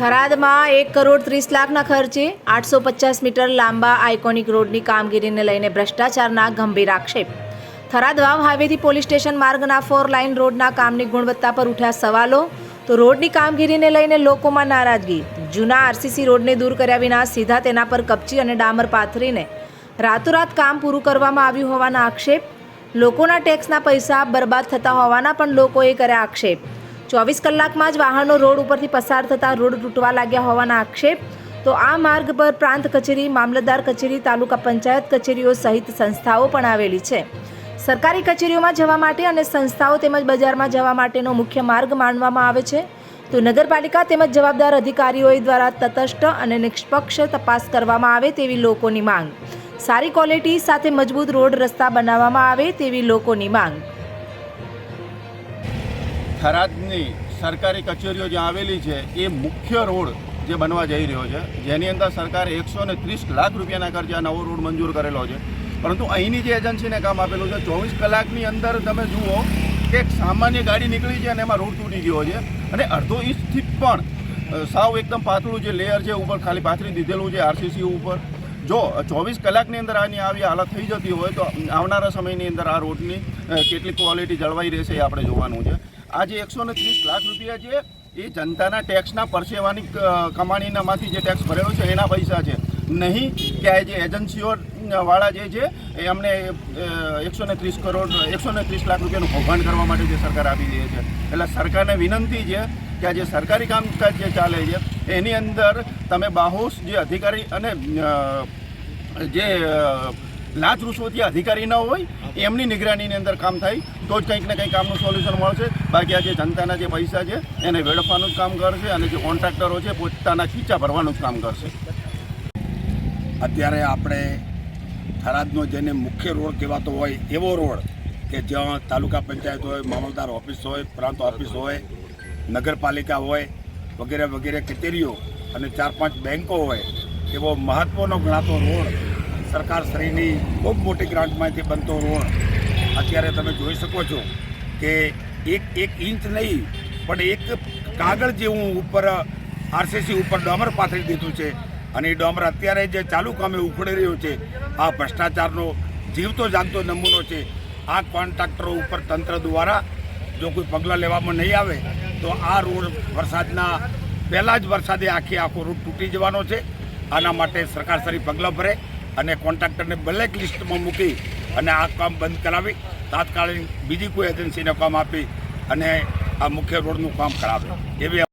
થરાદમાં એક કરોડ ત્રીસ લાખના ખર્ચે આઠસો પચાસ મીટર લાંબા આઇકોનિક રોડની કામગીરીને લઈને ભ્રષ્ટાચારના ગંભીર આક્ષેપ. થરાદ વાવ પોલીસ સ્ટેશન માર્ગના ફોર લાઇન રોડના કામની ગુણવત્તા પર ઉઠ્યા સવાલો, તો રોડની કામગીરીને લઈને લોકોમાં નારાજગી. જૂના આરસીસી રોડને દૂર કર્યા વિના સીધા તેના પર કપચી અને ડામર પાથરીને રાતોરાત કામ પૂરું કરવામાં આવ્યું હોવાના આક્ષેપ. લોકોના ટેક્સના પૈસા બરબાદ થતા હોવાના પણ લોકોએ કર્યા આક્ષેપ. ચોવીસ કલાકમાં જ વાહનો રોડ ઉપરથી પસાર થતા રોડ તૂટવા લાગ્યા હોવાના આક્ષેપ. તો આ માર્ગ પર પ્રાંત કચેરી, મામલતદાર કચેરી, તાલુકા પંચાયત કચેરીઓ સહિત સંસ્થાઓ પણ આવેલી છે. સરકારી કચેરીઓમાં જવા માટે અને સંસ્થાઓ તેમજ બજારમાં જવા માટેનો મુખ્ય માર્ગ માનવામાં આવે છે. તો નગરપાલિકા તેમજ જવાબદાર અધિકારીઓ દ્વારા તટસ્થ અને નિષ્પક્ષ તપાસ કરવામાં આવે તેવી લોકોની માંગ. સારી ક્વોલિટી સાથે મજબૂત રોડ રસ્તા બનાવવામાં આવે તેવી લોકોની માંગ. થરાદની સરકારી કચેરીઓ જે આવેલી છે, એ મુખ્ય રોડ જે બનવા જઈ રહ્યો છે. જેની અંદર સરકારે એકસો ને ત્રીસ લાખ રૂપિયાના ખર્ચે આ નવો રોડ મંજૂર કરેલો છે. પરંતુ અહીંની જે એજન્સીને કામ આપેલું છે, ચોવીસ કલાકની અંદર તમે જુઓ કે એક સામાન્ય ગાડી નીકળી છે અને એમાં રોડ તૂટી ગયો છે. અને અડધો ઇંચથી પણ સાવ એકદમ પાતળું જે લેયર છે, ઉપર ખાલી પાથરી દીધેલું છે આરસીસી ઉપર. જો ચોવીસ કલાકની અંદર આની આવી હાલત થઈ જતી હોય તો આવનારા સમયની અંદર આ રોડની કેટલી ક્વોલિટી જળવાઈ રહેશે એ આપણે જોવાનું છે. આ જે એકસો ને ત્રીસ લાખ રૂપિયા છે એ જનતાના ટેક્સના પરસેવાની કમાણીનામાંથી જે ટેક્સ ભરેલો છે એના પૈસા છે. નહીં કે આ જે એજન્સીઓ વાળા જે છે, એ અમને એકસો ને ત્રીસ કરોડ, એકસો ને ત્રીસ લાખ રૂપિયાનું કૌભાંડ કરવા માટે જે સરકાર આપી રહી છે. એટલે સરકારને વિનંતી છે કે આ જે સરકારી કામકાજ જે ચાલે છે, એની અંદર તમે બાહોશ જે અધિકારી અને જે લાચ રૂશ્વતી અધિકારી ન હોય, એમની નિગરાનીની અંદર કામ થાય, તો જ કંઈક ને કંઈક કામનું સોલ્યુશન મળશે. બાકી આ જે જનતાના જે પૈસા છે, એને વેડફવાનું જ કામ કરશે અને જે કોન્ટ્રાક્ટરો છે, પોતાના ખીચા ભરવાનું જ કામ કરશે. અત્યારે આપણે થરાદનો જેને મુખ્ય રોડ કહેવાતો હોય, એવો રોડ કે જ્યાં તાલુકા પંચાયત હોય મામલદાર ઓફિસ હોય, પ્રાંત ઓફિસ હોય, નગરપાલિકા હોય, વગેરે વગેરે કચેરીઓ અને ચાર પાંચ બેન્કો હોય એવો મહત્ત્વનો ગણાતો રોડ સરકારશ્રીની ખૂબ મોટી ગ્રાન્ટમાંથી બનતો રોડ. અત્યારે તમે જોઈ શકો છો કે એક એક ઇંચ નહીં, પણ એક કાગળ જેવું ઉપર, આરસીસી ઉપર ડોમર પાથરી દીધું છે. અને એ ડોમર અત્યારે જે ચાલુ કામે ઉખડી રહ્યો છે, આ ભ્રષ્ટાચારનો જીવતો જાગતો નમૂનો છે. આ કોન્ટ્રાક્ટરો ઉપર તંત્ર દ્વારા જો કોઈ પગલાં લેવામાં નહીં આવે, તો આ રોડ વરસાદના, પહેલાં જ વરસાદે આખે આખો રોડ તૂટી જવાનો છે. આના માટે સરકારશ્રી પગલાં ભરે અને કોન્ટ્રાક્ટરને બ્લેક લિસ્ટમાં મૂકી અને આ કામ બંધ કરાવી. તાત્કાલિક બીજી કોઈ એજન્સીને કામ આપી અને આ મુખ્ય રોડનું કામ કરાવે. એવી